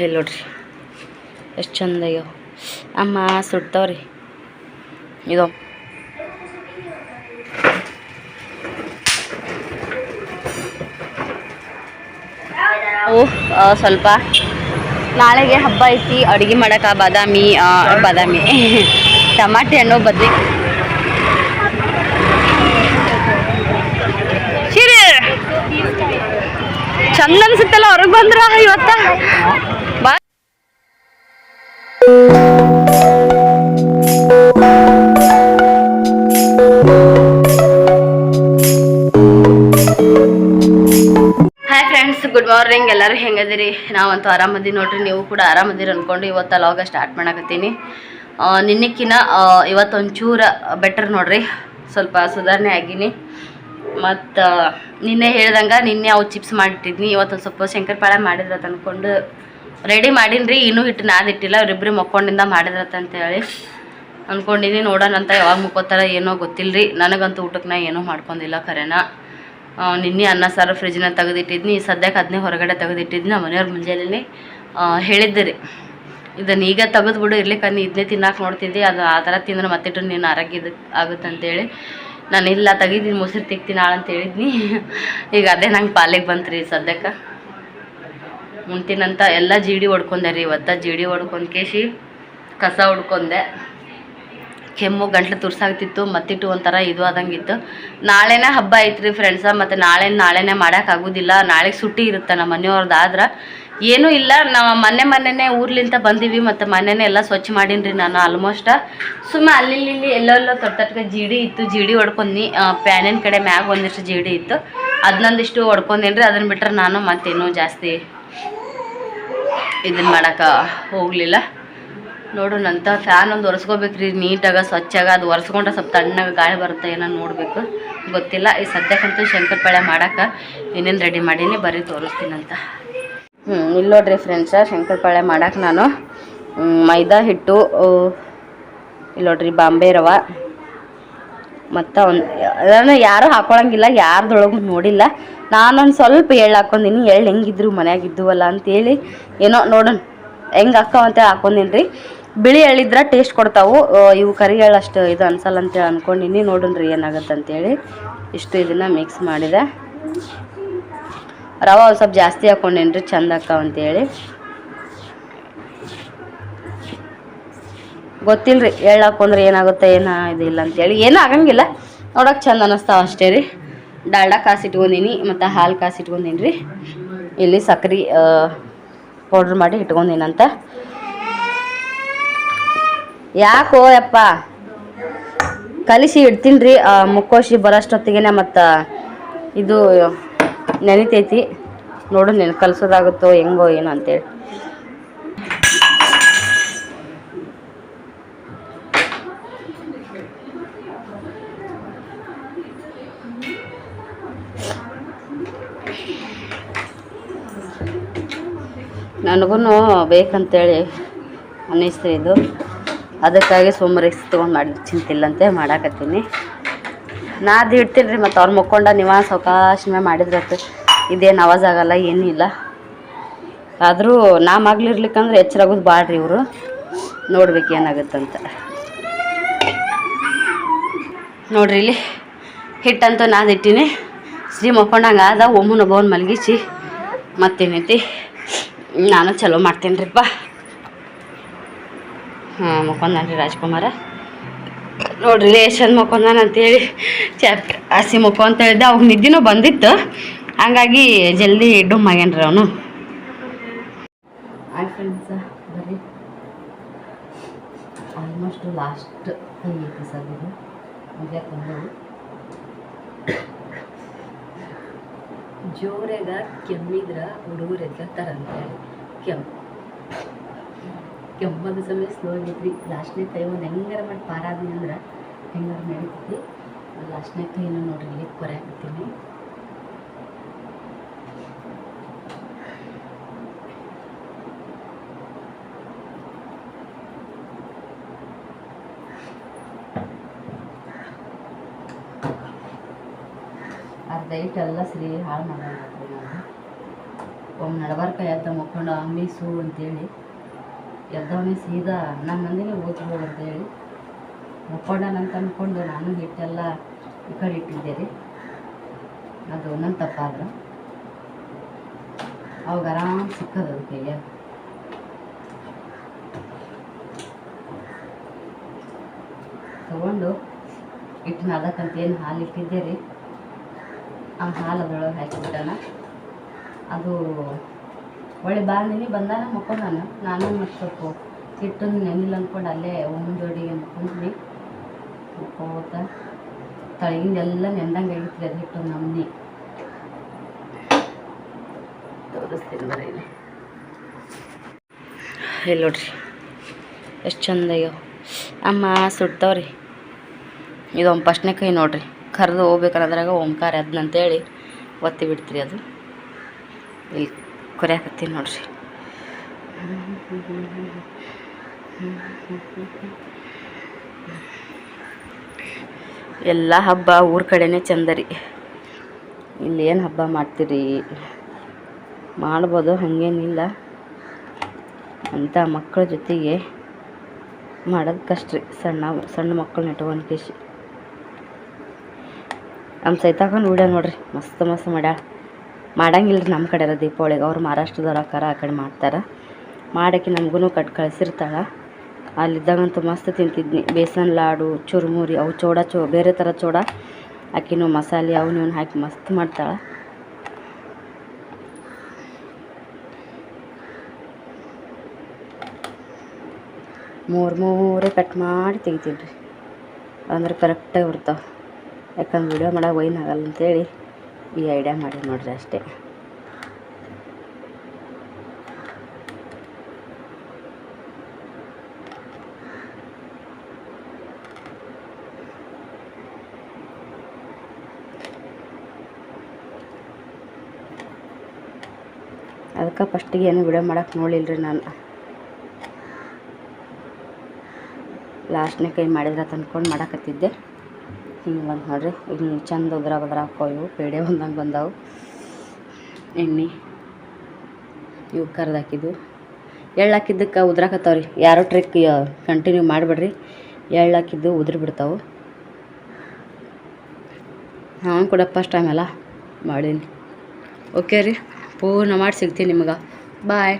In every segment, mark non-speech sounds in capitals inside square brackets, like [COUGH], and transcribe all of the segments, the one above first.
ಇಲ್ಲಿ ನೋಡ್ರಿ. ಎಷ್ಟು ಚಂದ ಅಯ್ಯೋ ಅಮ್ಮ ಸುಡ್ತಾವ್ರಿ. ಇದು ಸ್ವಲ್ಪ. ನಾಳೆಗೆ ಹಬ್ಬ ಐತಿ, ಅಡುಗೆ ಮಾಡಕ್ಕೆ ಬಾದಾಮಿ ಬಾದಾಮಿ. [LAUGHS] ಟಮಾಟಿ ಹಣ್ಣು ಬದ್ಲಿ. ಚಂದ ಅನ್ಸುತ್ತಲ್ಲ, ಹೊರಗೆ ಬಂದ್ರ ಇವತ್ತ? ಫ್ರೆಂಡ್ಸ್ ಎಲ್ಲಾರು ಹೆಂಗದಿರಿ? ನಾವಂತೂ ಆರಾಮದಿ ನೋಡ್ರಿ, ನೀವು ಕೂಡ ಆರಾಮದಿರಿ ಅನ್ಕೊಂಡು ಇವತ್ತ ಲಾಗ ಸ್ಟಾರ್ಟ್ ಮಾಡಕತ್ತೀನಿ. ನಿನ್ನಕ್ಕಿನ್ನ ಇವತ್ತೊಂಚೂರ ಬೆಟರ್ ನೋಡ್ರಿ, ಸ್ವಲ್ಪ ಸುಧಾರಣೆ ಆಗೀನಿ. ಮತ್ತು, ನಿನ್ನೆ ಹೇಳ್ದಂಗೆ ನಿನ್ನೆ ಅವು ಚಿಪ್ಸ್ ಮಾಡಿಟ್ಟಿದ್ನಿ ಇವತ್ತು ಒಂದ್ ಸ್ವಲ್ಪ ಶಂಕರಪಾಳೆ ಮಾಡಿದ್ರತ ಅನ್ಕೊಂಡು ರೆಡಿ ಮಾಡೀನಿ ಇನ್ನೂ ಹಿಟ್ಟು ನಾದಿಟ್ಟಿಲ್ಲ ಅವರಿಬ್ಬರು ಮಕ್ಕೊಂಡಿಂದ ಮಾಡಿದ್ರತ ಅಂತೇಳಿ ಅನ್ಕೊಂಡಿನಿ ನೋಡೋಣ ಅಂತ ಯಾವಾಗ ಮುಕ್ಕೋತಾರ ಏನೋ ಗೊತ್ತಿಲ್ಲ ರೀ ನನಗಂತೂ ಊಟಕ್ಕೆ ನಾ ಏನೂ ಮಾಡ್ಕೊಂಡಿಲ್ಲ ಖರೇನ. ನಿನ್ನೆ ಅನ್ನ, ಸಾರು ಫ್ರಿಜ್ನ ತೆಗೆದಿಟ್ಟಿದ್ನಿ. ಸದ್ಯಕ್ಕೆ ಅದನ್ನೇ ಹೊರಗಡೆ ತೆಗೆದಿಟ್ಟಿದ್ನಿ. ನಮ್ಮ ಮನೆಯವ್ರ ಮುಂಜಾನೆ ಹೇಳಿದ್ದೆ ರೀ. ಇದನ್ನು ಈಗ ತೆಗೆದು ಬಿಡು ಇರ್ಲಿಕ್ಕೆ ನೀ ಇದನ್ನೇ ತಿನ್ನಕ್ಕೆ ನೋಡ್ತಿದ್ದೆ. ಅದು ಆ ಥರ ತಿಂದ್ರೆ ಮತ್ತಿಟ್ಟು ನೀನು ಆರೋಗ್ಯ ಇದು ಆಗುತ್ತೆ ಅಂತೇಳಿ. ನಾನು ಇಲ್ಲ ತೆಗಿದ್ದೀನಿ ಮೊಸರು ತೆಗ್ತೀನಿ ಅಂತ ಹೇಳಿದ್ನಿ. ಈಗ ಅದೇ ನಂಗೆ ಪಾಲಿಗೆ ಬಂತು ರೀ ಸದ್ಯಕ್ಕೆ. ಮುಂತಿನಂತ ಎಲ್ಲ ಜೀಡಿ ಹೊಡ್ಕೊಂಡೆ ರೀ. ಇವತ್ತು ಜೀಡಿ ಹೊಡ್ಕೊಂಡು ಕೇಸಿ ಕಸ ಹೊಡ್ಕೊಂಡೆ ಕೆಮ್ಮು, ಗಂಟ್ಲು ತುರ್ಸಾಗ್ತಿತ್ತು, ಮತ್ತಿಟ್ಟು ಒಂಥರ ಇದು ಆದಂಗಿತ್ತು. ನಾಳೆನೇ ಹಬ್ಬ ಐತ್ರಿ ಫ್ರೆಂಡ್ಸ ಮತ್ತು ನಾಳೆ, ನಾಳೆನೇ ಮಾಡೋಕ್ಕಾಗೋದಿಲ್ಲ ನಾಳೆಗೆ ಸುಟ್ಟಿ ಇರುತ್ತೆ ನಮ್ಮ ಮನೆಯವ್ರದ್ದು ಆದ್ರೆ ಏನೂ ಇಲ್ಲ. ನಾವು ಮೊನ್ನೆ ಮೊನ್ನೆನೇ ಊರ್ಲಿಂದ ಬಂದೀವಿ, ಮತ್ತು ಮೊನ್ನೆನೇ ಎಲ್ಲ ಸ್ವಚ್ಛ ಮಾಡೀನಿ ನಾನು ಆಲ್ಮೋಸ್ಟ್ ಸುಮ್ಮನೆ ಅಲ್ಲಿ ಇಲ್ಲಿ ಎಲ್ಲೆಲ್ಲೋ ತೊಟ್ಟಟ್ಗೆ ಜೀಡಿ ಇತ್ತು, ಜೀಡಿ ಹೊಡ್ಕೊಂಡಿ ಪ್ಯಾನಿನ ಕಡೆ ಮ್ಯಾಗ ಒಂದಿಷ್ಟು ಜೀಡಿ ಇತ್ತು. ಅದನ್ನೊಂದಿಷ್ಟು ಹೊಡ್ಕೊಂಡೇನ್ರಿ ಅದನ್ನ ಬಿಟ್ರೆ ನಾನು ಮತ್ತೇನೂ ಜಾಸ್ತಿ ಇದನ್ನು ಮಾಡೋಕೆ ಹೋಗಲಿಲ್ಲ. ನೋಡೋಣಂತ ಫ್ಯಾನ್ ಒಂದು ಒರೆಸ್ಕೋಬೇಕ್ರಿ. ನೀಟಾಗ, ಸ್ವಚ್ಛಾಗ, ಅದು ಒರೆಸ್ಕೊಂಡ್ರೆ ಸ್ವಲ್ಪ ತಣ್ಣಗೆ ಗಾಳಿ ಬರುತ್ತೆ, ಏನೋ ನೋಡಬೇಕು. ಗೊತ್ತಿಲ್ಲ, ಈ ಸದ್ಯಕ್ಕಂತೂ ಶಂಕರಪಾಳೆ ಮಾಡೋಕೆ ಏನೇನು ರೆಡಿ ಮಾಡೀನಿ, ಬರೀ ತೋರಿಸ್ತೀನಂತ ಹ್ಞೂ ಇಲ್ಲಿ ನೋಡ್ರಿ ಫ್ರೆಂಡ್ಸ ಶಂಕರಪಾಳೆ ಮಾಡಕ್ಕೆ ನಾನು ಮೈದಾ ಹಿಟ್ಟು ಇಲ್ಲ ನೋಡ್ರಿ ಬಾಂಬೆ ರವ. ಮತ್ತು ಒಂದು, ಅದನ್ನು ಯಾರೂ ಹಾಕೊಳಂಗಿಲ್ಲ, ಯಾರ್ದೊಳಗೂ ನೋಡಿಲ್ಲ. ನಾನೊಂದು ಸ್ವಲ್ಪ ಎಳ್ಳು ಹಾಕೊಂಡಿನಿ, ಎಳ್ಳು ಹೆಂಗಿದ್ರು ಮನೆಯಾಗಿದ್ದುವಲ್ಲ ಅಂತೇಳಿ, ಏನೋ ನೋಡೋಣ, ಹೆಂಗೆ ಹಾಕೋ ಅಂತ ಹಾಕೊಂದಿನಿ ರೀ ಬಿಳಿ ಎಳಿದ್ರೆ ಟೇಸ್ಟ್ ಕೊಡ್ತಾವು. ಇವು ಕರಿ ಎಳ್ಳು ಅಷ್ಟು ಇದು ಅನ್ಸಲ್ಲ ಅಂತೇಳಿ ಅನ್ಕೊಂಡಿನಿ ನೋಡೋಣ ರೀ ಏನಾಗುತ್ತೆ ಅಂತೇಳಿ ಇಷ್ಟು ಇದನ್ನು ಮಿಕ್ಸ್ ಮಾಡಿದೆ. ರವೆ ಒಂದು ಸ್ವಲ್ಪ ಜಾಸ್ತಿ ಹಾಕೊಂಡೇನಿ ರೀ ಚಂದ ಅಂತೇಳಿ ಗೊತ್ತಿಲ್ಲ ರೀ ಎಳ್ಳು ಹಾಕೊಂಡ್ರೆ ಏನಾಗುತ್ತೆ, ಏನೋ ಇದಿಲ್ಲ ಅಂತೇಳಿ ಏನೂ ಆಗಂಗಿಲ್ಲ. ನೋಡೋಕೆ ಚಂದ ಅನ್ನಿಸ್ತಾವ ಅಷ್ಟೇ ರೀ. ಡಾಲ್ಡ ಕಾಸು ಇಟ್ಕೊಂಡೀನಿ, ಮತ್ತು ಹಾಲು ಕಾಸು ಇಟ್ಕೊಂಡೀನಿ ರೀ ಇಲ್ಲಿ ಸಕ್ರೆ ಪೌಡ್ರ್ ಮಾಡಿ ಇಟ್ಕೊಂಡೀನಂತ. ಯಾಕೋ ಅಪ್ಪ ಕಲಿಸಿ ಇಡ್ತೀನಿ ರೀ ಮುಕ್ಕೋಶಿ ಬರೋಷ್ಟೊತ್ತಿಗೆ ಮತ್ತು ಇದು ನೆನಿತೈತಿ. ನೋಡು ನೆನೆ, ಕಲಿಸೋದಾಗುತ್ತೋ ಹೆಂಗೋ ಏನೋ ಅಂತೇಳಿ. ನನಗೂ ಬೇಕಂತೇಳಿ ಅನ್ನಿಸ್ತು ಇದು ಅದಕ್ಕಾಗಿ ಸೋಮವಾರ ತೊಗೊಂಡು ಮಾಡಿ ಚಿಂತಿಲ್ಲಂತೆ ಮಾಡಾಕತ್ತೀನಿ. ನಾದು ಇಡ್ತೀನಿ ರೀ ಮತ್ತು ಅವ್ರು ಮುಕ್ಕೊಂಡ ನೀವ ಸಾವಕಾಶಮೆ ಮಾಡಿದ್ರತ್ತೆ ಇದೇನು ಆವಾಜ್ ಆಗಲ್ಲ ಏನಿಲ್ಲ ಆದರೂ ನಾ ಮಗ್ಲಿರ್ಲಿಕ್ಕಂದ್ರೆ ಎಚ್ಚರಾಗೋದು ಬಾಳ್ರಿ ಇವರು. ನೋಡ್ಬೇಕು ಏನಾಗುತ್ತಂತ. ನೋಡ್ರಿ ಇಲ್ಲಿ, ಹಿಟ್ಟಂತೂ ನಾದಿಟ್ಟಿನಿ ಶ್ರೀ ಮಕ್ಕೊಂಡಂಗೆ ಆದ, ಒಮ್ಮನ ಒಬ್ಬವನ್ ಮಲಗಿಸಿ ಮತ್ತೇನೈತಿ ನಾನು ಚಲೋ ಮಾಡ್ತೀನಿ ರೀಪ್ಪ ಹಾಂ, ಮಕ್ಕೊಂದಾನ್ರಿ ರಾಜ್ಕುಮಾರ. ನೋಡ್ರಿ ರೇಷನ್ ಮಕ್ಕೊಂದಾನ ಅಂತೇಳಿ ಚಾಪ್ ಹಸಿ ಮುಖ ಅಂತ ಹೇಳಿದ್ದೆ ಅವಾಗ ನಿದ್ದಿನೂ ಬಂದಿತ್ತು. ಹಂಗಾಗಿ ಜಲ್ದಿ ಡುಮ್ ಆಗ್ಯಾನ್ರಿ ಅವನು. ಆಯ್ ಫ್ರೆಂಡ್ಸ ಬರ್ರಿ. ಆಲ್ಮೋಸ್ಟ್ ಲಾಸ್ಟ್ ಕೈ ಐತಿ ಸರ್ ಇದು. ಮುಗಿಯಕ್ಕೆ ಜೋರಾಗ ಕೆಮ್ಮಿದ್ರ ಹುಡುಗರು ಎದ್ಲತ್ತಾರಂತೇಳಿ. ಕೆಮ್ಮು ಕೆಮ್ಮದ ಸಮಯ ಸ್ಲೋ ಆಗೈತ್ರಿ ಲಾಸ್ಟ್ನೇ ಕೈ ಒಂದು ಹೆಂಗಾರ ಮಾಡಿ ಪಾರಾದ್ನಿ ಅಂದ್ರೆ ಹೆಂಗಾರ ನಡೀತೈತಿ ಲಾಸ್ಟ್ನೇ ಕೈನ ನೋಡ್ರಿ ಇಲ್ಲಿ ಕೊರೆಯಾಕತ್ತೀನಿ ಅರ್ಧ ಎಲ್ಲ ಸರಿ ಹಾಳು ಮಾಡೋಣ ಒಮ್ಮೆ ನಡಬಾರ್ಕ ಎದ್ದ ಮಕ್ಕೊಂಡು ಸೂ ಅಂತೇಳಿ. ಎದ್ದವನೇ ಸೀದಾ ನಮ್ಮ ಮಂದಿನೇ ಓದ್ಬೋದು ಅಂತೇಳಿ. ಮಕ್ಕೊಂಡನಂತ ಅಂದ್ಕೊಂಡು ನಾನು ಹಿಟ್ಟೆಲ್ಲ ಈ ಕಡೆ ಇಟ್ಟಿದ್ದೆ ರೀ ಅದು ನನ್ನ ತಪ್ಪಾದ್ರೆ. ಅವಾಗ ಆರಾಮ್ ಸಿಕ್ಕದು ಅದು ಕೈಯ ತಗೊಂಡು ಹಿಟ್ಟು ನಾದಕ್ಕಂತ ಏನು ಹಾಲು ಇಟ್ಟಿದ್ದೆ ರೀ ಆ ಹಾಲು ಅದ್ರೊಳಗೆ ಹಾಕಿಬಿಟ್ಟಣ. ಅದು ಒಳ್ಳೆ ಬಾಂದಿನಿ ಬಂದಾನ ಮಕ್ಕೊಂಡಾನ ನಾನು ಮತ್ತು ಸ್ವಲ್ಪ ಹಿಟ್ಟನ್ನು ನೆನಿಲ್ಲ ಅಂದ್ಕೊಂಡು ಅಲ್ಲೇ ಒಂದೊಡಿಗೆ ಮಕ್ಕೊಂಡ್ವಿ ಮಕ್ಕೋತ ತಳಗಿಂದೆಲ್ಲ ನೆಂದಂಗೆ ಆಗಿತ್ತು ಅದು ಹಿಟ್ಟು ನಮ್ಮನೆ ತೋರಿಸ್ತೀನಿ ಬರೀ ಇಲ್ಲಿ. ನೋಡ್ರಿ, ಎಷ್ಟು ಚಂದ ಅಯ್ಯೋ ಅಮ್ಮ ಸುಡ್ತಾವ್ರಿ ಇದೊಂದು ಫಸ್ಟ್ನೇ ಕೈ ನೋಡ್ರಿ, ಕರೆದು ಹೋಗ್ಬೇಕನ್ನೋದ್ರಾಗ ಓಂಕಾರ ಅದನ್ನಂತೇಳಿ ಒತ್ತಿ ಬಿಡ್ತೀರಿ ಅದು. ಇಲ್ಲಿ ಕೊರ್ಯಾಕತ್ತೀನಿ ನೋಡ್ರಿ. ಎಲ್ಲ ಹಬ್ಬ ಊರ ಕಡೆನೇ ಚಂದ ರೀ. ಇಲ್ಲಿ ಏನು ಹಬ್ಬ ಮಾಡ್ತೀರಿ? ಮಾಡ್ಬೋದು, ಹಾಗೇನಿಲ್ಲ. ಅಂತ ಮಕ್ಕಳ ಜೊತೆಗೆ ಮಾಡೋದು ಕಷ್ಟ ರೀ, ಸಣ್ಣ ಸಣ್ಣ ಮಕ್ಕಳನ್ನ ಇಟ್ಕೊಂಡು ಕೇಶಿ ನಮ್ಮ ಸೈತಾಕೊಂಡು ವಿಡಿಯೋ ನೋಡ್ರಿ, ಮಸ್ತ್ ಮಸ್ತ್ ಮಾಡ್ಯಾಳ. ಮಾಡಂಗಿಲ್ಲ ರೀ ನಮ್ಮ ಕಡೆ ದೀಪಾವಳಿಗೆ. ಅವ್ರು ಮಹಾರಾಷ್ಟ್ರದವ್ರು ಅಕ್ಕಾರ ಆ ಕಡೆ ಮಾಡ್ತಾರೆ. ಮಾಡಕ್ಕೆ ನಮಗೂ ಕಟ್ ಕಳಿಸಿರ್ತಾಳೆ. ಅಲ್ಲಿದ್ದಾಗಂತೂ ಮಸ್ತ್ ತಿಂತಿದ್ನಿ ಬೇಸನ್ ಲಾಡು, ಚುರುಮುರಿ, ಅವು ಚೋಡ ಚೋ, ಬೇರೆ ಥರ ಚೋಡ ಆಕಿನೂ ಮಸಾಲೆ ಅವನ್ನ ಇವನ್ನ ಹಾಕಿ ಮಸ್ತ್ ಮಾಡ್ತಾಳೆ. ಮೂರು ಮೂರೇ ಕಟ್ ಮಾಡಿ ತೆಗಿತೀನಿ ರೀ ಅಂದ್ರೆ ಕರೆಕ್ಟಾಗಿ ಬರ್ತಾವೆ. ಯಾಕಂದ್ರೆ ವಿಡಿಯೋ ಮಾಡೋ ವೈನ್ ಆಗಲ್ಲ ಅಂತೇಳಿ. ಈ ಐಡಿಯಾ ಮಾಡಿ ನೋಡ್ರಿ ಅಷ್ಟೇ. ಅದಕ್ಕೆ ಫಸ್ಟಿಗೆ ಏನು ವಿಡಿಯೋ ಮಾಡೋಕ್ಕೆ ನೋಡಿಲ್ಲರಿ ನಾನು. ಲಾಸ್ಟ್ನೇ ಕೈ ಮಾಡಿದ್ರೆ ತಂದ್ಕೊಂಡು ಮಾಡಾಕತ್ತಿದ್ದೆ. ಹಿಂಗೆ ಬಂದು ನೋಡ್ರಿ ಇನ್ನು ಚಂದ ಉದ್ರ ಬದ್ರ ಹಾಕೋವು ಪೇಡೆ ಬಂದಂಗೆ ಬಂದವು. ಎಣ್ಣೆ, ಇವು ಕರ್ದು ಹಾಕಿದ್ದು. ಎಳ್ಳು ಹಾಕಿದ್ದಕ್ಕೆ ಉದ್ರಾಕತ್ತಾವ ರೀ ಯಾರೋ ಟ್ರಿಕ್ ಕಂಟಿನ್ಯೂ ಮಾಡಿಬಿಡ್ರಿ. ಎಳ್ಳು ಹಾಕಿದ್ದು ಉದ್ರಿ ಬಿಡ್ತಾವೆ. ನಾನು ಕೂಡ ಫಸ್ಟ್ ಟೈಮ್ ಅಲ್ಲ, ಮಾಡೀನಿ. ಓಕೆ ರೀ, ಪೂರ್ಣ ಮಾಡಿ ಸಿಗ್ತೀನಿ ನಿಮಗೆ. ಬಾಯ್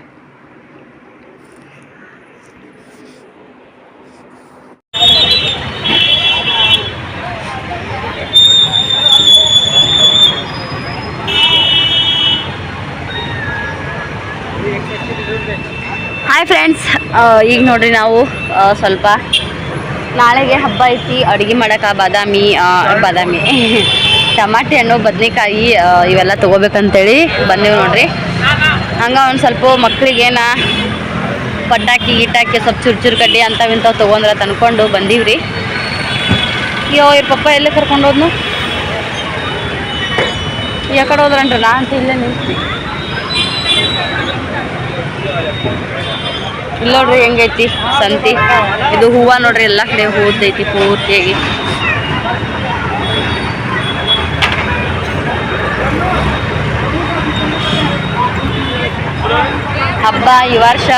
ಹಾಯ್ ಫ್ರೆಂಡ್ಸ್ ಈಗ ನೋಡ್ರಿ ನಾವು ಸ್ವಲ್ಪ ನಾಳೆಗೆ ಹಬ್ಬ ಐತಿ, ಅಡುಗೆ ಮಾಡಕ್ಕೆ ಬಾದಾಮಿ ಬಾದಾಮಿ. ಟಮಾಟಿ ಹಣ್ಣು, ಬದ್ನೆಕಾಯಿ ಇವೆಲ್ಲ ತೊಗೋಬೇಕಂತೇಳಿ ಬಂದೀವಿ ನೋಡ್ರಿ. ಹಂಗೆ ಒಂದು ಸ್ವಲ್ಪ ಮಕ್ಳಿಗೇನ ಪಟಾಕಿ, ಗಿಟಾಕಿ ಸ್ವಲ್ಪ ಚುರು ಚುರು ಕಡ್ಡಿ ಅಂಥವು ಇಂಥವು ತೊಗೊಂಡ್ರ ತಂದ್ಕೊಂಡು ಬಂದೀವ್ರಿ. ಅಯ್ಯೋ ಇವ್ರ ಪಪ್ಪ ಎಲ್ಲ ಕರ್ಕೊಂಡು ಹೋದ್ನು? ಯಾಕಡೆ ಹೋದ್ರನ್ರಿ ನಾ ಅಂತ ಇಲ್ಲೇ ಇಲ್ಲಿ ನೋಡ್ರಿ ಹೆಂಗೈತಿ ಸಂತಿ. ಇದು ಹೂವ ನೋಡ್ರಿ ಎಲ್ಲ ಕಡೆ ಹೂದೈತಿ ಪೂರ್ತಿಯಾಗಿ. ಹಬ್ಬ ಈ ವರ್ಷ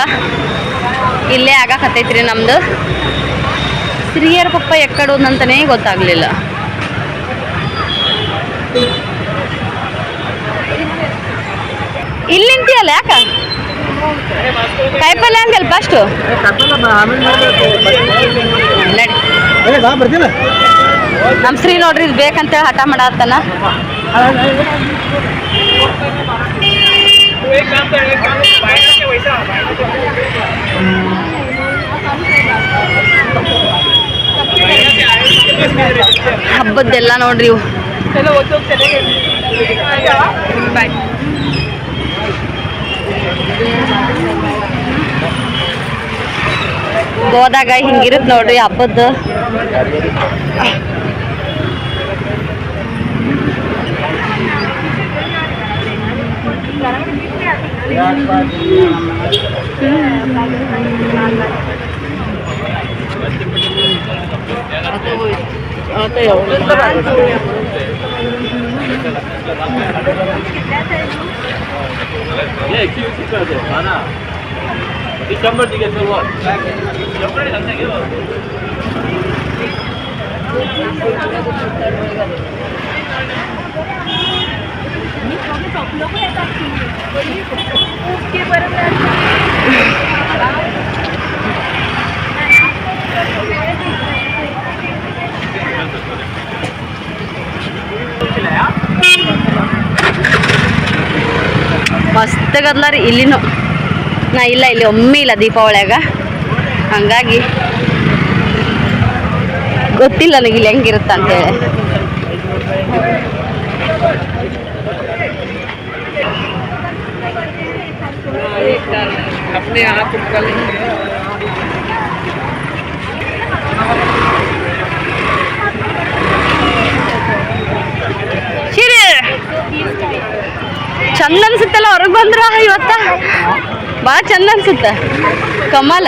ಇಲ್ಲೇ ಆಗಾಕತ್ತೈತ್ರಿ ನಮ್ದು. ಸ್ತ್ರೀಯರ ಪಪ್ಪ ಎಕ್ಕಡೋದಂತನೇ ಗೊತ್ತಾಗ್ಲಿಲ್ಲ. ಇಲ್ಲಿ ನಿಂತಿಯಲ್ಲ ಯಾಕ? ಕಾಯಿಪಲ್ಲೆ ಹಂಗಲ್ ಫಸ್ಟು ನಮ್ಮ ಸ್ತ್ರೀ ನೋಡ್ರಿ ಇದು ಬೇಕಂತೇಳಿ ಹಠ ಮಾಡತ್ತಾನ. ಹಬ್ಬದ್ದೆಲ್ಲ ನೋಡ್ರಿ ಇವು. ಗೋದಾಗ ಹಿಂಗಿರುತ್ ನೋಡ್ರಿ ಹಬ್ಬದ್ದು ಅದೇ Yeah, keep keep it there. Mana. This number you get for what? Number is something you. मी थोडे चॉकलो पण येतात ओके बरं बरं ಮಸ್ತಾಗದ್ಲ ರೀ ಇಲ್ಲಿನೂ. ನಾ ಇಲ್ಲ, ಇಲ್ಲಿ ಒಮ್ಮೆ ಇಲ್ಲ ದೀಪಾವಳಿಯಾಗ. ಹಂಗಾಗಿ ಗೊತ್ತಿಲ್ಲ ನನಗೆ ಇಲ್ಲಿ ಹೆಂಗಿರುತ್ತೆ ಅಂತೇಳಿ Cheers! ಚಂದ ಅನ್ಸುತ್ತಲ್ಲ ಹೊರಗೆ ಬಂದ್ರ ಇವತ್ತ? ಭಾಳ ಚಂದ ಅನ್ಸುತ್ತ. ಕಮಲ.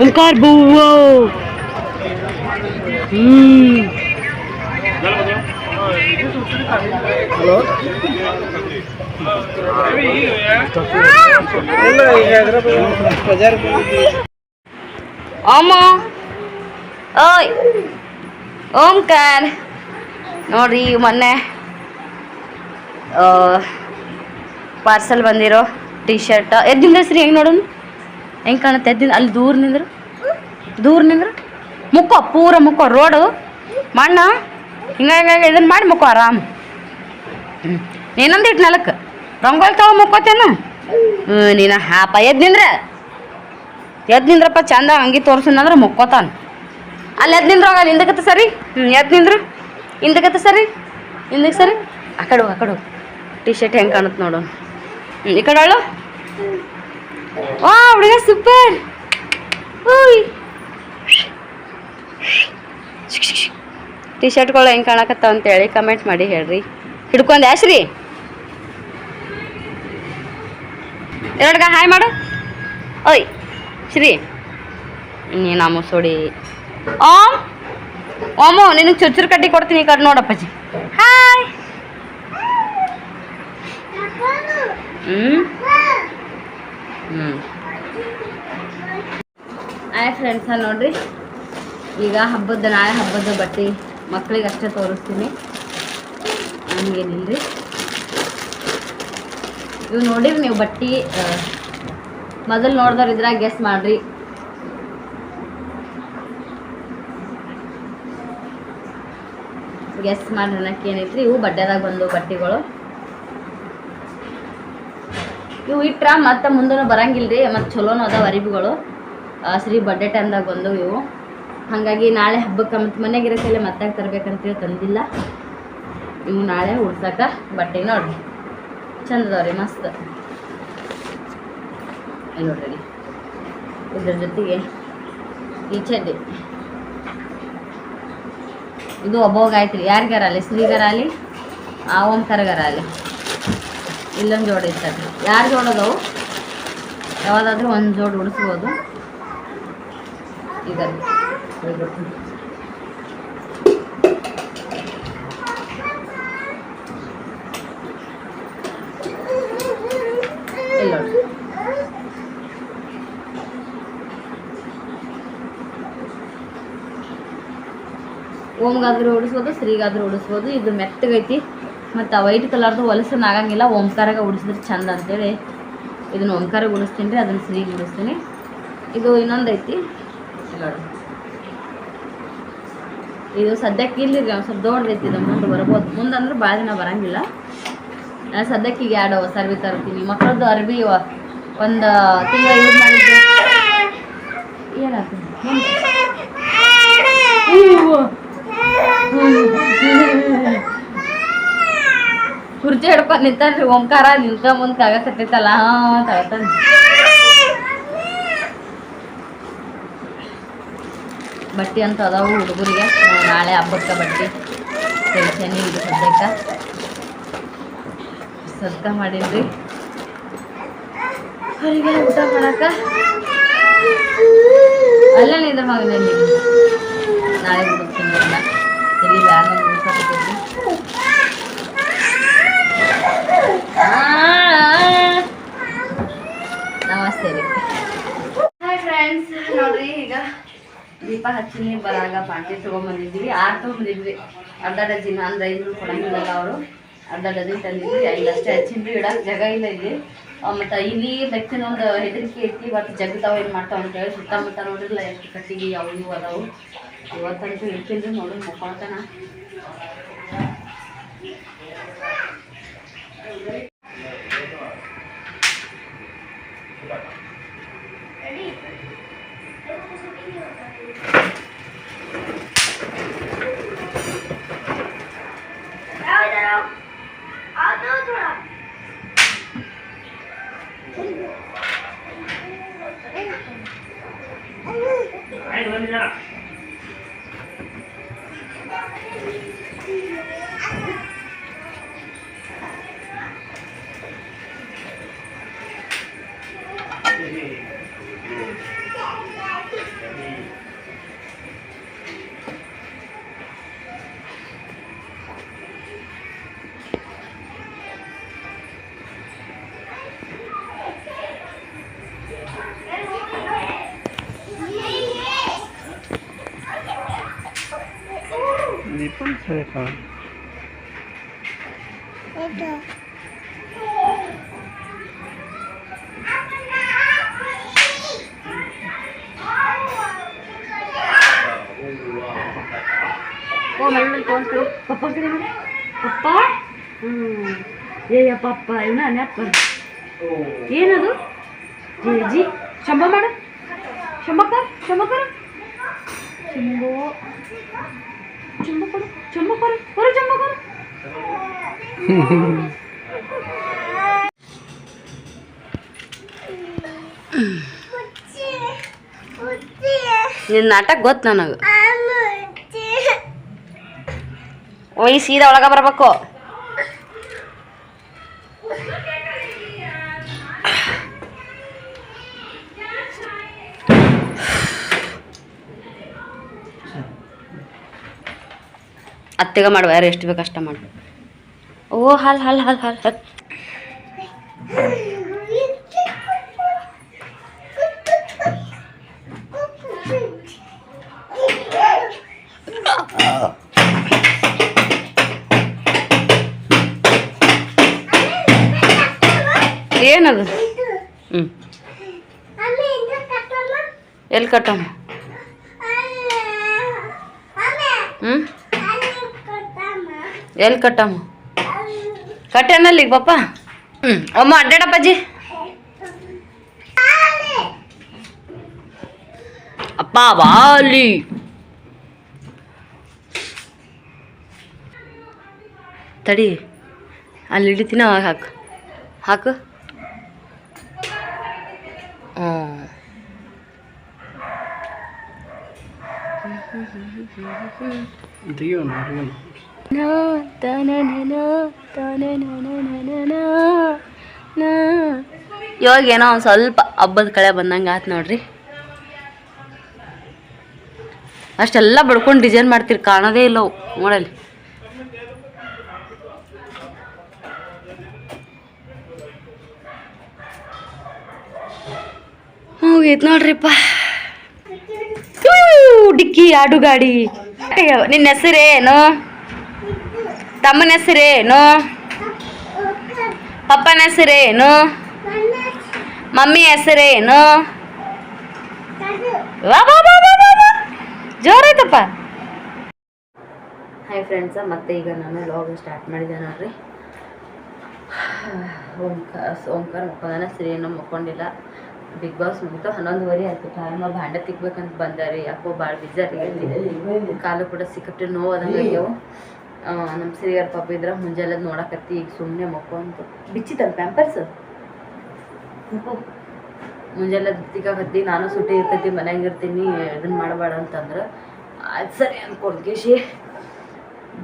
ಓಂಕಾರ ಬೂವ ಹ್ಮ್ ಅಮ್ಮ ಓಯ್. ಓಂಕಾರ. ನೋಡ್ರಿ ಮೊನ್ನೆ ಪಾರ್ಸಲ್ ಬಂದಿರೋ ಟೀ ಶರ್ಟ್ ಎದ್ದಿಂದ ಹೆಸ್ರು ಹೆಂಗೆ ನೋಡೋಣ? ಹೆಂಗೆ ಕಾಣುತ್ತೆ? ಎದ್ದಿಂದ ಅಲ್ಲಿ ದೂರ ನಿಂದ್ರು? ದೂರ ನಿಂದ್ರು? ಮುಕ್ಕೋ ಪೂರ ಮುಕ್ಕೋ ರೋಡು. ಮಣ್ಣ, ಹಿಂಗೆ ಹಿಂಗೆ ಇದನ್ನು ಮಾಡಿ ಮುಕ್ಕೋ ಆರಾಮ್. ಹ್ಞೂ ನೀನೊಂದು ಇಟ್ಟು ನೆಲಕ್ಕೆ ರಂಗೋಲಿ ತಗೋ ಮುಕ್ಕೋತೇನು ಹ್ಞೂ ನೀನು ಹಾಪ. ಎದ್ದು ನಿಂದ್ರೆ? ಎದ್ದು ನಿಂದ್ರಪ್ಪ, ಚಂದ ಅಂಗಿ ತೋರಿಸಿನಂದ್ರೆ ಮುಕ್ಕೋತಾನೆ ಅಲ್ಲಿ ಎದ್ದು ನಿಂದ್ರೋಗ ಅಲ್ಲಿ ಹಿಂದಕತ್ತ ಸರಿ? ಹ್ಞೂ ಎದ್ದು ನಿಂದ್ರು? ಹಿಂದಕತ್ತ ಸರಿ? ಹಿಂದಕ್ಕೆ ಸರಿ? ಆ ಕಡೆ ಹೋಗು, ಆ ಕಡೆ ಹೋಗು. ಟಿ ಶರ್ಟ್ ಹೆಂಗೆ ಕಾಣುತ್ತೆ ನೋಡು. ಈ ಕಡೆ ಅಳು. ವಾ ಹುಡುಗ ಸೂಪರ್ ಓಯ್ ಟಿ ಶರ್ಟ್ಗಳು ಹೆಂಗೆ ಕಾಣಕತ್ತಾವ ಅಂತೇಳಿ ಕಮೆಂಟ್ ಮಾಡಿ ಹೇಳ್ರಿ ಹಿಡ್ಕೊಂಡು ಯಾಶ್ರಿ ಎರಡ್ಗ ಹಾಯ್ ಮಾಡು ಓಯ್ ಶ್ರೀ ನೀನು ಅಮ್ಮ ಸೋಡಿ ಓಮ್ ಓಮು ನಿನಗೆ ಚುಚ್ಚುರು ಕಟ್ಟಿ ಕೊಡ್ತೀನಿ ಈ ಕಡೆ ನೋಡಪ್ಪಾಜಿ ಹಾಯ್ ಹ್ಞೂ ಹ್ಞೂ ಆಯ್ ಫ್ರೆಂಡ್ಸ ನೋಡ್ರಿ. ಈಗ ಹಬ್ಬದ ನಾಳೆ ಹಬ್ಬದ ಬಟ್ಟೆ ಮಕ್ಕಳಿಗೆ ಅಷ್ಟೇ ತೋರಿಸ್ತೀನಿ. ಹಂಗೇನಿಲ್ರಿ. ಇವು ನೋಡಿರಿ ನೀವು ಬಟ್ಟೆ ಮೊದಲು ನೋಡ್ದವ್ರು ಇದ್ರಾಗ ಗೆಸ್ ಮಾಡ್ರಿ. ಗೆಸ್ ಮಾಡ್ರಿ ಅನ್ನಕ್ಕೆ ಏನೈತ್ರಿ? ಇವು ಬಡ್ಡೆದಾಗ ಬಂದು ಬಟ್ಟೆಗಳು. ಇವು ಇಟ್ರ ಮತ್ತೆ ಮುಂದೂ ಬರಂಗಿಲ್ರಿ, ಮತ್ತು ಚಲೋನು ಅದಾವ ಅರಿಬಿಗಳು. ಶ್ರೀ ಬಡ್ಡೆ ಟೈಮ್ದಾಗ ಬಂದವು ಇವು. ಹಾಗಾಗಿ ನಾಳೆ ಹಬ್ಬಕ್ಕೆ ಮತ್ತು ಮನೆಗೆ ಇರೋಕ್ಕೆಲ್ಲ ಮತ್ತೆ ತರ್ಬೇಕಂತೇಳಿ ತಂದಿಲ್ಲ. ಇವು ನಾಳೆ ಉಡ್ಸಕ್ಕ ಬಟ್ಟೆ ನೋಡ್ರಿ. ಚಂದದವ್ರಿ ಮಸ್ತ್. ನೋಡ್ರಿ ಇದ್ರ ಜೊತೆಗೆ ಈ ಚಡ್ಡಿ. ಇದು ಒಬ್ಬೋಗಾಯ್ತು ರೀ ಯಾರಿಗಾರಲ್ಲಿ ಅಲ್ಲಿ? ಶ್ರೀಗಾರ ಅಲ್ಲಿ? ಆ, ಓಂಕಾರಗಾರ ಅಲ್ಲಿ. ಇಲ್ಲೊಂದು ಜೋಡಿ ಇರ್ತದೆ ಯಾರು ಜೋಡದವು ಯಾವುದಾದ್ರೂ ಒಂದು ಜೋಡಿ ಉಡಿಸ್ಬೋದು. ಈಗ ಇಲ್ಲ ಓಮ್ಗಾದ್ರೂ ಉಡಿಸ್ಬೋದು, ಸ್ತ್ರೀಗಾದ್ರೂ ಉಡಿಸ್ಬೋದು. ಇದು ಮೆತ್ತಗೈತಿ. ಮತ್ತು ವೈಟ್ ಕಲರ್ದು ಹೊಲಸನ್ನ ಆಗಂಗಿಲ್ಲ, ಓಂಕಾರಾಗ ಉಡಿಸಿದ್ರೆ ಚಂದ ಅಂತೇಳಿ ಇದನ್ನು ಓಂಕಾರಾಗ ಉಡಿಸ್ತೀನಿ ರೀ, ಅದನ್ನು ಸೀಗೆ ಉಡಿಸ್ತೀನಿ. ಇದು ಇನ್ನೊಂದು ಐತಿ ಇದು ಸದ್ಯಕ್ಕೆ ಇಲ್ಲಿ ಒಂದು ಸ್ವಲ್ಪ ದೊಡ್ಡದೈತಿ ಇದು, ಮುಂದೆ ಬರ್ಬೋದು. ಮುಂದೆ ಅಂದ್ರೆ ಭಾಳ ದಿನ ಬರಂಗಿಲ್ಲ. ನಾನು ಸದ್ಯಕ್ಕೆ ಈಗ ಎರಡು ಹೊಸ ಅರ್ವಿ ತರ್ತೀನಿ. ಮಕ್ಕಳದ್ದು ಅರ್ಬಿ ಒಂದು ತಿಂಗಳು ಯೂಸ್ ಮಾಡಿದ್ದು ಏನಾಯ್ತು ಕುರ್ಚಿ ಹಿಡ್ಕೊಂಡು ನಿಂತಾನ್ರಿ ಓಂಕಾರ ನಿಂತ ಮುಂದೆ ಕಾಗಕತ್ತೈತಲ್ಲ ಹಾಂ ತಗತಾನೆ ಬಟ್ಟೆ ಅಂತ ಅದಾವು ಹುಡುಗರಿಗೆ. ನಾಳೆ ಹಬ್ಬಕ್ಕೆ ಬಟ್ಟೆ. ಟೆನ್ಷನ್ ಇದು ಸದ್ಯಕ್ಕೆ. ಸದ್ಕ ಮಾಡಿದ್ರಿ ಅವರಿಗೆ ಊಟ ಮಾಡಕ ಅಲ್ಲೇ ನಿಂದ್ರ ಮಗನಲ್ಲಿ ನಾಳೆ ಹುಡುಗ ಅವ್ರನ್ನ ಇಲ್ಲಿ ಬ್ಯಾಗ್ ಮುಗಿಸ್ಕೊತಿದ್ವಿ ನಮಸ್ತೆ ರೀ ಹಾಯ್ ಫ್ರೆಂಡ್ಸ್ ನೋಡ್ರಿ ಈಗ ದೀಪ ಹಚ್ಚಿನಿ ಬರಾಗ ಪಾಂಟಿ ತೊಗೊಂಬಂದಿದ್ವಿ. ಆರು ತೊಗೊಂಬಂದಿದ್ವಿ. ಅರ್ಧ ಡಜನ್ ಅಂದ್ರೆ ಐನೂರು ಕೊಡಂಗಿಲ್ಲ ಅವರು. ಅರ್ಧ ಡಜನ್ ತಂದಿದ್ವಿ. ಐದು ಅಷ್ಟೇ ಹಚ್ಚಿದ್ವಿ ಇಡಕ್ಕೆ ಜಾಗ ಇಲ್ಲ ಇಲ್ಲಿ. ಮತ್ತು ಇಲ್ಲಿ ಬೆಕ್ಕಿನ ಒಂದು ಹೆದರಿಕೆ ಐತಿ. ಮತ್ತು ಜಗ್ತಾವ ಏನು ಮಾಡ್ತಾವ ಅಂತ ಹೇಳಿ ಸುತ್ತಮುತ್ತ ನೋಡಿರಲ್ಲ ಎಷ್ಟು ಕಟ್ಟಿಗೆ ಯಾವ ಇವು ಅದಾವು. ಇವತ್ತಂತೂ ಇರ್ತೀನಿ ನೋಡಿ. ಮುಕ್ಕೊಳ್ತಾನ ದೀಪಂ ಸರಿ ಓ ಮಳ್ಳಿ ತೋರಿಸ್ತು ಪಪ್ಪ ಕಡೆ ನೋಡಿ ಪಪ್ಪ ಹ್ಞೂ ಏಯ ಪಪ್ಪ ಇವನ ನೆಪ್ಪ ಏನದು? ಜಿ ಜಿ. ಶಂಭ ಮಾಡು. ಶಂಭಕರ ಶಂಭಕರ ಶಂಭೋ. ಚಂಬ ಕೊಡು ಚಂಬ ಕೊಡು ಕೊಡು ಚಂಬ ಕೊಡು. ನಿನ್ನ ನಾಟಕ ಗೊತ್ತು ನನಗೆ. ಒಯ್ ಸೀದಾ ಒಳಗೆ ಬರ್ಬೇಕು. ಅತ್ತೆಗ ಮಾಡುವ ಯಾರು ಎಷ್ಟು ಬೇಕು ಅಷ್ಟ ಮಾಡು. ಓ, ಹಾಲು ಹಾಲು ಹಾಲು ಹಾಲು ಹಾಲು. ಏನದು? ಹ್ಞೂ ಎಲ್ಲಿ ಕಟ್ಟಮ್ಮ? ಹ್ಞೂ ಎಲ್ಲಿ ಕಟ್ಟಮ್ಮ? ಕಟ್ಟೆನಲ್ಲಿ ಈಗ ಹ್ಞೂ ಅಮ್ಮ ಅಡ್ಡಾಡಪ್ಪಾಜಿ ಅಪ್ಪ ಬಾಲಿ. ತಡಿ, ಅಲ್ಲಿ ಹಿಡಿತೀನ ಅವಾಗ ಹಾಕು. ಹಾಕು. ಹ್ಞೂ ಇವಾಗ ಏನೋ ಒಂದು ಸ್ವಲ್ಪ ಹಬ್ಬದ ಕಳೆ ಬಂದಂಗೆ ಆತು ನೋಡ್ರಿ. ಅಷ್ಟೆಲ್ಲ ಬಡ್ಕೊಂಡು ಡಿಸೈನ್ ಮಾಡ್ತೀರಿ ಕಾಣೋದೇ ಇಲ್ಲ ಅವು, ನೋಡಲ್ಲಿ. ಹೋಗೈತ್ ನೋಡ್ರಿಪ್ಪ. ಡಿಕ್ಕಿ ಆಡು ಗಾಡಿ ನಿನ್ನ ಹೆಸರೇನು? ತಮ್ಮನ ಹೆಸರೇನು ಪಪ್ಪನ ಹೆಸರೇನು ಮಮ್ಮಿ ಹೆಸರೇನು. ಜೋರಾಯ್ತಪ್ಪ. ಹಾಯ್ ಫ್ರೆಂಡ್ಸ ಮತ್ತೆ ಈಗ ನಾನು ಲಾಗ್ ಸ್ಟಾರ್ಟ್ ಮಾಡಿದೆ ನೋಡ್ರಿ. ಓಂಕಾರ ಓಂಕಾರ ಮಕ್ಕೊಂಡಾನ ಸಿರಿಯನ್ನು ಮಕ್ಕೊಂಡಿಲ್ಲ. ಬಿಗ್ ಬಾಸ್ ಮುಗಿತು ಹನ್ನೊಂದುವರೆ ಆಯ್ತು. ಟೈಮ್ ಭಾಂಡೆ ತಿಕ್ಬೇಕಂತ ಬಂದಾರೆ. ಯಾಕೋ ಭಾಳ ಬಿಜಾರಿ ಕಾಲು ಕೂಡ ಸಿಕ್ಕಟ್ಟು ನೋವು ಅದಂಗೆ ನಮ್ಮ ಸಿರಿಯರ್ ಪಾಪ ಇದ್ರ ಮುಂಜಾನೆ ನೋಡಕತ್ತಿ, ಈಗ ಸುಮ್ಮನೆ ಮಕ್ಕೊಂತ ಬಿಚ್ಚಿತಲ್ಲ ಪ್ಯಾಂಪರ್ಸ್ ಮುಂಜಾನೆ ತಿಕ್ಕಾಕತ್ತಿ ನಾನು ಸುಟ್ಟಿ ಇರ್ತೈತಿ, ಮನ್ಯಾಗ ಇರ್ತೀನಿ ಇದನ್ನ ಮಾಡಬೇಡ ಅಂತಂದ್ರೆ ಆಯ್ತು ಸರಿ ಅನ್ಕೊಂಡು ಕೇಶಿ.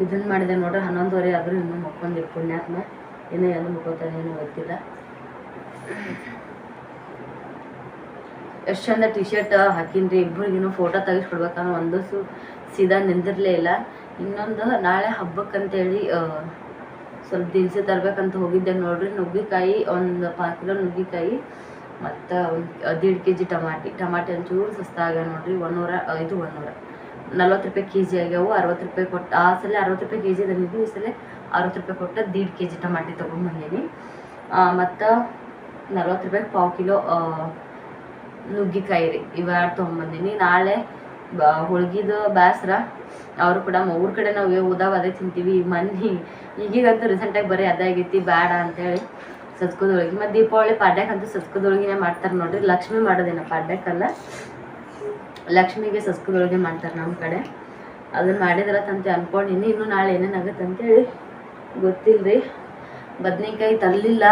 ಇದನ್ನ ಮಾಡಿದೆ ನೋಡ್ರಿ, ಹನ್ನೊಂದುವರೆ ಆದರೂ ಇನ್ನೂ ಮಕ್ಕೊಂದು ಪುಣ್ಯಾತ್ಮ. ಇನ್ನೂ ಏನು ಮಕ್ಕೋತಾನೆ ಏನೂ ಗೊತ್ತಿಲ್ಲ. ಎಷ್ಟು ಚಂದ ಟಿ ಶರ್ಟ್ ಹಾಕಿನ್ರಿ ಇಬ್ಬರಿಗಿನ್ನೂ ಫೋಟೋ ತೆಗಿಸ್ಕೊಡ್ಬೇಕಂದ್ರೆ ಒಂದು ಸೀದಾ ನಿಂದಿರಲೇ ಇಲ್ಲ. ಇನ್ನೊಂದು ನಾಳೆ ಹಬ್ಬಕ್ಕಂತೇಳಿ ಸ್ವಲ್ಪ ದಿನಸಿ ತರಬೇಕಂತ ಹೋಗಿದ್ದೆ ನೋಡ್ರಿ. ನುಗ್ಗಿಕಾಯಿ, ಒಂದು ಪಾವು ಕಿಲೋ ನುಗ್ಗಿಕಾಯಿ, ಮತ್ತು ಒಂದು ದೀಡ್ ಕೆ ಜಿ ಟಮಾಟಿ. ಟಮಾಟಿ ಒಂಚೂರು ಸಸ್ತಾಗ ನೋಡ್ರಿ ಒಂದೂರ ಇದು ಒಂದೂರ ನಲ್ವತ್ತು ರೂಪಾಯಿ ಕೆ ಜಿ ಆಗ್ಯಾವು, ಅರವತ್ತು ರೂಪಾಯಿ ಕೊಟ್ಟು, ಆ ಸಲ ಅರವತ್ತು ರೂಪಾಯಿ ಕೆ ಜಿ ತಂದಿದ್ವಿ ಈ ಸಲ ಅರವತ್ತು ರೂಪಾಯಿ ಕೊಟ್ಟು ದೀಡ್ ಕೆ ಜಿ ಟಮಾಟಿ ತೊಗೊಂಡ್ಬಂದೀನಿ ಮತ್ತು ನಲ್ವತ್ತು ರೂಪಾಯಿ ಪಾವು ಕಿಲೋ ನುಗ್ಗಿಕಾಯಿ ರೀ ಇವೆರಡು ತೊಗೊಂಬಂದೀನಿ ನಾಳೆ ಬ, ಹೋಳ್ಗಿದು ಬೇಸ್ರ ಅವರು ಕೂಡ ಊರ ಕಡೆ ನಾವು ಓದಾವ ಅದೇ ತಿಂತೀವಿ. ಮನ್ನಿ ಈಗೀಗಂತೂ ರೀಸೆಂಟಾಗಿ ಬರೀ ಅದೇ ಆಗೈತಿ ಬೇಡ ಅಂತೇಳಿ ಹೋಳಿಗೆ ಮತ್ತು ದೀಪಾವಳಿ ಪಾಡ್ಯಕ್ಕಂತೂ ಹೋಳಿಗೆನೆ ಮಾಡ್ತಾರೆ ನೋಡ್ರಿ. ಲಕ್ಷ್ಮಿ ಮಾಡೋದೇನ ಪಾಡ್ಯಕ್ಕಲ್ಲ ಲಕ್ಷ್ಮಿಗೆ ಸಸ್ಕದೊಳಗೆ ಮಾಡ್ತಾರೆ ನಮ್ಮ ಕಡೆ. ಅದನ್ನ ಮಾಡಿದ್ರತ್ತಂತೆ ಅನ್ಕೊಂಡಿನಿ ಇನ್ನು ನಾಳೆ ಏನೇನು ಆಗುತ್ತೆ ಅಂತೇಳಿ ರೀ ಬದ್ನೆಕಾಯಿ ತರಲಿಲ್ಲ.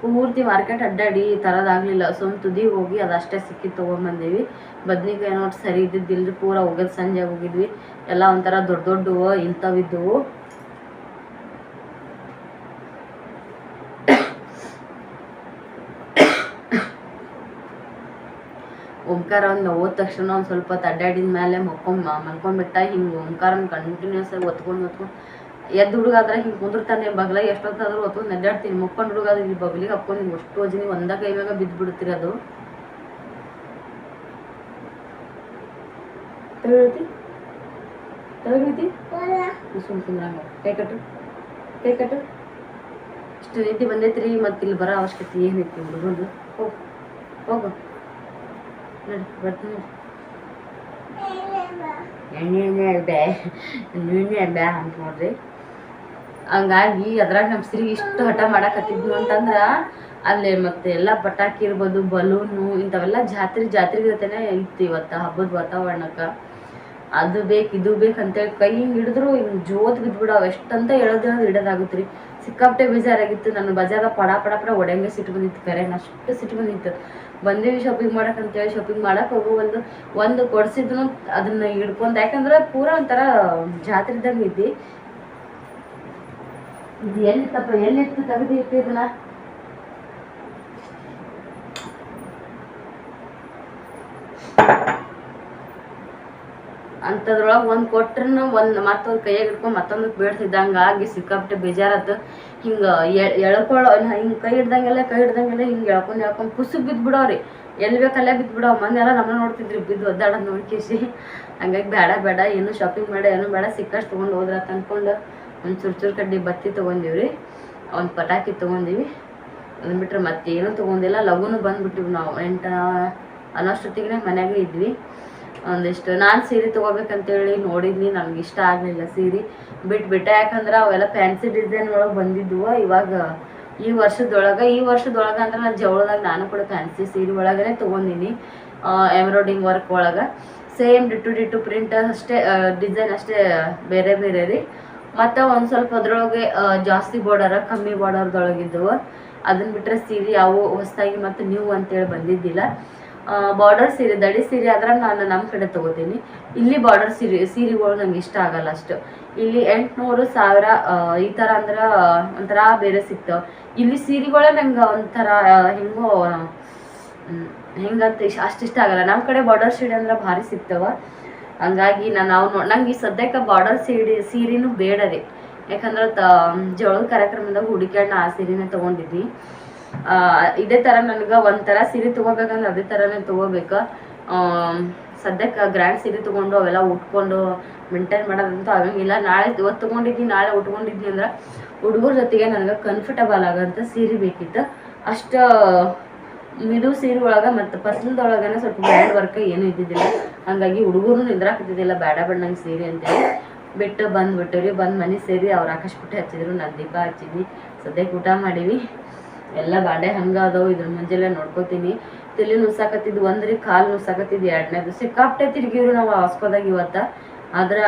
ಪೂರ್ತಿ ಮಾರ್ಕೆಟ್ ಅಡ್ಡಾಡಿ ತರೋದಾಗಲಿಲ್ಲ ಸುಮ್ ತುದಿ ಹೋಗಿ ಅದಷ್ಟೇ ಸಿಕ್ಕಿ ತೊಗೊಂಬಂದೀವಿ. ಬದ್ನಿಕಾಯಿ ನೋಡಿ ಸರಿ ಇದ್ದಿದ್ದಿಲ್ರಿ ಪೂರ ಹೋಗೋದು ಸಂಜೆ ಹೋಗಿದ್ವಿ. ಎಲ್ಲ ಒಂಥರ ದೊಡ್ಡ ದೊಡ್ಡವು ಇಂಥವಿದ್ದವು. ಓಂಕಾರ ಒಂದು ಹೋದ ತಕ್ಷಣ ಒಂದು ಸ್ವಲ್ಪ ತಡ್ಡಾಡಿದ ಮೇಲೆ ಮಕ್ಕೊಂಡ್ ಮಲ್ಕೊಂಡ್ಬಿಟ್ಟ ಹಿಂಗೆ ಓಂಕಾರನ ಕಂಟಿನ್ಯೂಸ್ ಆಗಿ ಒತ್ಕೊಂಡು ಒತ್ಕೊಂಡು ಎದ್ದು ಹುಡುಗಾದ್ರೆ ಹಿಂಗೆ ಕುಂದಿರ್ತಾನೆ, ಬಗ್ಲ ಎಷ್ಟೊತ್ತಾದ್ರೂ ಒತ್ಕೊಂಡು ಅಡ್ಡಾಡ್ತೀನಿ ಮಕ್ಕೊಂಡು ಹುಡುಗಾದ್ರೆ ಇಲ್ಲಿ ಬಗ್ಲಿಗೆ ಹಾಕೊಂಡು ಅಷ್ಟು ವಜನಿ ಒಂದ ಕೈ ಮ್ಯಾಗ ಬಿದ್ದು ಬಿಡ್ತೀರಿ ಅದು. ತಗೊಳ್ತಿ ತಗೊಳ್ತಿ ಸುಮ್ ಕುಂದ್ರಂಗ ಕೈ ಕಟ್ಟು. ಕೈ ಕಟ್ಟು. ಇಷ್ಟು ರೀತಿ ಬಂದೈತ್ರಿ ಮತ್ತೆ ಇಲ್ಲಿ ಬರೋ ಅವಶ್ಯಕತೆ ಏನೈತಿ ಹುಡುಗಂದು ಹೋಗು. ಹೋಗು. ನೋಡಿ ಬರ್ತೀನಿ ಎಣ್ಣೆ ಎಣ್ಣೆ ಬ್ಯಾ ಎಣ್ಣೆ ಬ್ಯಾ ಅಂತ ನೋಡ್ರಿ. ಹಂಗಾಗಿ ಅದ್ರಾಗ ನಮ್ಮ ಸ್ತ್ರೀ ಇಷ್ಟು ಹಠ ಮಾಡಕತ್ತಿದ್ನು ಅಂತಂದ್ರ ಅಲ್ಲಿ ಮತ್ತೆ ಎಲ್ಲ ಪಟಾಕಿ ಇರ್ಬೋದು ಬಲೂನು ಇಂಥವೆಲ್ಲ ಜಾತ್ರೆ ಜಾತ್ರೆ ಜೊತೆನೆ ಇತ್ತು ಇವತ್ತು ಹಬ್ಬದ ವಾತಾವರಣಕ್ಕೆ. ಅದು ಬೇಕು, ಇದು ಬೇಕು ಅಂತೇಳಿ ಕೈ ಹಿಂಗೆ ಹಿಡಿದ್ರು ಹಿಂಗೆ ಜೋತ್ ಬಿದ್ಬಿಡಾವ ಎಷ್ಟಂತ ಹೇಳೋದು ಹೇಳೋದು ಹಿಡೋದಾಗುತ್ತೆ ರೀ ಸಿಕ್ಕಾಪಟ್ಟೆ ಬೇಜಾರಾಗಿತ್ತು, ನನ್ನ ಬಜಾರ ಪಡ ಪಡ ಪಡ ಒಡೆಂಗೆ ಸಿಟ್ಟು ಬಂದಿತ್ತು ಕರೆ ಅಷ್ಟು ಸಿಟ್ಟು ಬಂದಿತ್ತು. ಬಂದೀವಿ ಶಾಪಿಂಗ್ ಮಾಡಕ್ಕೆ ಅಂತೇಳಿ ಶಾಪಿಂಗ್ ಮಾಡಕ್ ಹೋಗು, ಒಂದು ಒಂದು ಕೊಡ್ಸಿದ್ನು, ಅದನ್ನ ಹಿಡ್ಕೊಂಡ್, ಯಾಕಂದ್ರೆ ಪೂರ ಒಂಥರ ಜಾತ್ರೆ ಇದ್ದಂಗೆ ಐತಿ ಇದು ಎಲ್ಲಿ ತಪ್ಪ ಎಲ್ಲಿತ್ತು ತೆಗೆದು ಇಟ್ಟು ಅಂಥದ್ರೊಳಗೆ ಒಂದು ಕೊಟ್ರೂ ಒಂದು ಮತ್ತೊಂದು ಕೈಯಾಗ ಹಿಡ್ಕೊಂಡು ಮತ್ತೊಂದು ಬೀಳ್ತಿದ್ದಂಗೆ ಆಗಿ ಸಿಕ್ಕಾಪಟ್ಟೆ ಬೇಜಾರತ್ತು ಹಿಂಗೆ ಎಳ್ಕೊಳ್ಳೋ ಹಿಂಗೆ ಕೈ ಹಿಡ್ದಂಗೆಲ್ಲ ಕೈ ಹಿಡ್ದಂಗೆಲ್ಲ ಹಿಂಗೆ ಎಳ್ಕೊಂಡು ಎಳ್ಕೊಂಡು ಕುಸು ಬಿದ್ದುಬಿಡೋರಿ ಎಲ್ಲಿ ಬೇಕಲ್ಲೇ ಬಿದ್ದುಬಿಡವ ಎಲ್ಲ ನಮ್ಮನ್ನ ನೋಡ್ತಿದ್ರಿ, ಬಿದ್ದು ಒದ್ದಾಡೋದು ನೋಡ್ಕೇಸಿ ಹಂಗಾಗಿ ಬೇಡ ಬೇಡ ಏನು ಶಾಪಿಂಗ್ ಬೇಡ ಏನು ಬೇಡ, ಸಿಕ್ಕಷ್ಟು ತೊಗೊಂಡು ಹೋದ್ರ ಅನ್ಕೊಂಡು ಒಂದು ಚೂರು ಚೂರು ಕಡ್ಡಿ ಬತ್ತಿ ತೊಗೊಂಡಿವ್ರಿ. ಒಂದು ಪಟಾಕಿ ತೊಗೊಂಡಿವಿ. ಅದನ್ನ ಬಿಟ್ರೆ ಮತ್ತೇನು ತೊಗೊಂಡಿಲ್ಲ. ಲಘುನು ಬಂದ್ಬಿಟ್ಟಿವಿ ನಾವು. ಎಂಟ ಅನ್ನೋಷ್ಟೊತ್ತಿಗೆ ಮನ್ಯಾಗೆ ಇದ್ವಿ. ಒಂದಿಷ್ಟು. ನಾನು ಸೀರೆ ತೊಗೋಬೇಕಂತೇಳಿ ನೋಡಿದ್ನಿ ನನಗೆ ಇಷ್ಟ ಆಗಲಿಲ್ಲ ಸೀರೆ. ಬಿಟ್ಬಿಟ್ಟೆ. ಯಾಕಂದ್ರೆ ಅವೆಲ್ಲ ಫ್ಯಾನ್ಸಿ ಡಿಸೈನ್ ಒಳಗೆ ಬಂದಿದ್ವು. ಇವಾಗ ಈ ವರ್ಷದೊಳಗೆ ಈ ವರ್ಷದೊಳಗೆ ಅಂದ್ರೆ ನಾನು ಜವಳದಾಗ ನಾನು ಕೂಡ ಫ್ಯಾನ್ಸಿ ಸೀರೆ ಒಳಗೇ ತೊಗೊಂಡಿನಿ ಎಂಬ್ರಾಯ್ಡಿಂಗ್ ವರ್ಕ್ ಒಳಗೆ. ಸೇಮ್ ಡಿಟ್ಟು ಡಿಟ್ಟು ಪ್ರಿಂಟ್ ಅಷ್ಟೇ ಡಿಸೈನ್ ಅಷ್ಟೇ ಬೇರೆ ಬೇರೆ ರೀ. ಮತ್ತು ಒಂದು ಸ್ವಲ್ಪ ಅದರೊಳಗೆ ಜಾಸ್ತಿ ಬಾರ್ಡರ ಕಮ್ಮಿ ಬಾರ್ಡರ್ದೊಳಗಿದ್ದವು ಅದನ್ನ ಬಿಟ್ಟರೆ ಸೀರೆ ಯಾವ ಹೊಸದಾಗಿ ಮತ್ತು ನ್ಯೂ ಅಂತೇಳಿ ಬಂದಿದ್ದಿಲ್ಲ. ಬಾರ್ಡರ್ ಸೀರೆ ದಡಿ ಸೀರೆ ಆದ್ರೆ ನಾನು ನಮ್ಮ ಕಡೆ ತಗೋತೀನಿ. ಇಲ್ಲಿ ಬಾರ್ಡರ್ ಸೀರೆ ಸೀರೆಗಳು ನಂಗೆ ಇಷ್ಟ ಆಗಲ್ಲ ಅಷ್ಟು. ಇಲ್ಲಿ ಎಂಟುನೂರು ಸಾವಿರ ಈ ಥರ ಅಂದ್ರೆ ಒಂಥರ ಬೇರೆ ಸಿಗ್ತಾವೆ ಇಲ್ಲಿ ಸೀರೆಗಳೇ ನಂಗೆ ಒಂಥರ ಹೆಂಗೋ ಹೆಂಗಂತ ಇಷ್ಟ ಅಷ್ಟು ಇಷ್ಟ ಆಗಲ್ಲ. ನಮ್ಮ ಕಡೆ ಬಾರ್ಡರ್ ಸೀರೆ ಅಂದ್ರೆ ಭಾರಿ ಸಿಕ್ತವ ಹಂಗಾಗಿ ನಾನು ನಾವು ನಂಗೆ ಈ ಸದ್ಯಕ್ಕೆ ಬಾರ್ಡರ್ ಸೀರೆ ಸೀರೆನೂ ಬೇಡ ರೀ. ಯಾಕಂದ್ರೆ ತ ಜೋಳದ ಕಾರ್ಯಕ್ರಮದಾಗ ಹುಡುಕ್ಯಾಡ್ ನಾ ಆ ಸೀರೆನೇ ತೊಗೊಂಡಿದ್ವಿ ಆ, ಇದೇ ಥರ ನನಗೆ ಒಂಥರ ಸೀರೆ ತೊಗೋಬೇಕಂದ್ರೆ ಅದೇ ಥರನೇ ತೊಗೋಬೇಕು. ಸದ್ಯಕ್ಕೆ ಗ್ರ್ಯಾಂಡ್ ಸೀರೆ ತೊಗೊಂಡು ಅವೆಲ್ಲ ಉಟ್ಕೊಂಡು ಮೇಂಟೈನ್ ಮಾಡೋದಂತೂ ಆಗಂಗಿಲ್ಲ. ನಾಳೆ ಇವತ್ತು ತಗೊಂಡಿದ್ದೀನಿ ನಾಳೆ ಉಟ್ಕೊಂಡಿದ್ನಿ ಅಂದ್ರೆ ಹುಡುಗರ ಜೊತೆಗೆ ನನಗೆ ಕಂಫರ್ಟಬಲ್ ಆಗೋಂಥ ಸೀರೆ ಬೇಕಿತ್ತು. ಅಷ್ಟು, ಮಿದು ಸೀರೆ ಒಳಗೆ ಮತ್ತು ಪಸ್ಲದೊಳಗನೆ ಸ್ವಲ್ಪ ಗ್ರ್ಯಾಂಡ್ ವರ್ಕ್ ಏನೂ ಇದ್ದಿದ್ದಿಲ್ಲ. ಹಾಗಾಗಿ ಹುಡುಗರು ನಿಂದ್ರಾಕತ್ತಿದ್ದಿಲ್ಲ ಬೇಡ ಬೇಡ ಸೀರೆ ಅಂತೇಳಿ. ಬಿಟ್ಟು ಬಂದ್ಬಿಟ್ಟಿವ್ರಿ, ಬಂದು ಮನೆ ಸೇರಿ ಅವ್ರು ಆಕಾಶ ಹಚ್ಚಿದ್ರು ನಾನು ದೀಪ ಹಚ್ಚಿದ್ವಿ. ಸದ್ಯಕ್ಕೆ ಊಟ ಮಾಡೀವಿ. ಎಲ್ಲ ಬಾಡೆ ಹಂಗ ಅದಾವು ಇದ್ರ ಮುಂಜಾನೆ ನೋಡ್ಕೋತೀನಿ. ತಲೆ ನುಸಾಕತ್ತಿದ್ದು ಒಂದ್ರಿ, ಕಾಲು ನುಸಾಕತ್ತಿದ್ದು ಎರಡನೇದು. ಸಿಕ್ಕಾಪಟ್ಟೆ ತಿರ್ಗಿವ್ರು ನಾವು ಆಸ್ಪದಾಗ ಇವತ್ತ. ಆದ್ರ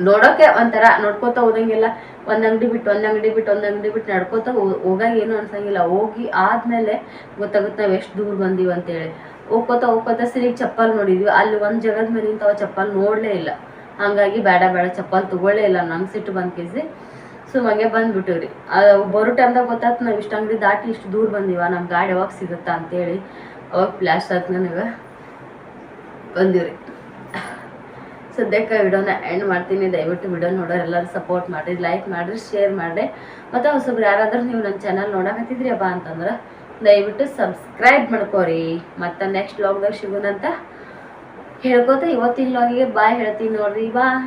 ನೋಡೋಕೆ ಒಂಥರ ನೋಡ್ಕೋತ ಹೋದಂಗೆಲ್ಲ. ಒಂದ್ ಅಂಗಡಿ ಬಿಟ್ಟು ಒಂದ್ ಅಂಗಡಿ ಬಿಟ್ಟು ಒಂದ್ ಅಂಗಡಿ ಬಿಟ್ಟು ನಡ್ಕೋತ ಹೋಗಾಗ ಏನು ಅನ್ಸಂಗಿಲ್ಲ. ಹೋಗಿ ಆದ್ಮೇಲೆ ಗೊತ್ತಾಗುತ್ತೆ ನಾವ್ ಎಷ್ಟು ದೂರ ಬಂದೀವಿ ಅಂತೇಳಿ. ಹೋಗ್ಕೋತ ಹೋಗ್ಕೋತ ಸರಿ ಚಪ್ಪಲ್ ನೋಡಿದ್ವಿ. ಅಲ್ಲಿ ಒಂದ್ ಜಗದ ಮೇಲೆ ಅವ ಚಪ್ಪಲ್ ನೋಡ್ಲೇ ಇಲ್ಲ. ಹಂಗಾಗಿ ಬೇಡ ಬೇಡ ಚಪ್ಪಲ್ ತಗೊಳ್ಳೇ ಇಲ್ಲ. ನಂಗೆ ಸಿಟ್ಟು ಬಂದ್ ಕೇಸಿ. ಸುಮಗೆ ಬಂದ್ಬಿಟ್ಟಿವ್ರಿ. ಬರೋ ಟೈಮ್ದಾಗ ಗೊತ್ತಾಯ್ತು ನಾವು ಇಷ್ಟು ಅಂಗಡಿ ದಾಟಿ ಇಷ್ಟು ದೂರ ಬಂದಿವ ನಮ್ಮ ಗಾಡಿ ಯಾವಾಗ ಸಿಗುತ್ತಾ ಅಂತೇಳಿ. ಅವಾಗ ಫ್ಲ್ಯಾಶ್ ಆಯ್ತು ನನಗೆ ಬಂದಿವ್ರಿ. ಸದ್ಯಕ್ಕೆ ವಿಡಿಯೋನ ಎಂಡ್ ಮಾಡ್ತೀನಿ. ದಯವಿಟ್ಟು ವಿಡಿಯೋ ನೋಡೋರು ಎಲ್ಲರೂ ಸಪೋರ್ಟ್ ಮಾಡಿರಿ ಲೈಕ್ ಮಾಡಿರಿ ಶೇರ್ ಮಾಡಿರಿ. ಮತ್ತು ಹೊಸಬ್ರು ಯಾರಾದರೂ ನೀವು ನನ್ನ ಚಾನಲ್ ನೋಡಕತ್ತಿದ್ರಿ ಅಪ್ಪ ಅಂತಂದ್ರೆ, ದಯವಿಟ್ಟು ಸಬ್ಸ್ಕ್ರೈಬ್ ಮಾಡ್ಕೋರಿ. ಮತ್ತು ನೆಕ್ಸ್ಟ್ ವ್ಲಾಗ್ದಾಗ ಸಿಗೋಣಂತ ಹೇಳ್ಕೊತ ಇವತ್ತಿನ ಲಾಗಿಗೆ ಬಾಯ್ ಹೇಳ್ತೀನಿ ನೋಡ್ರಿ ಬಾಯ್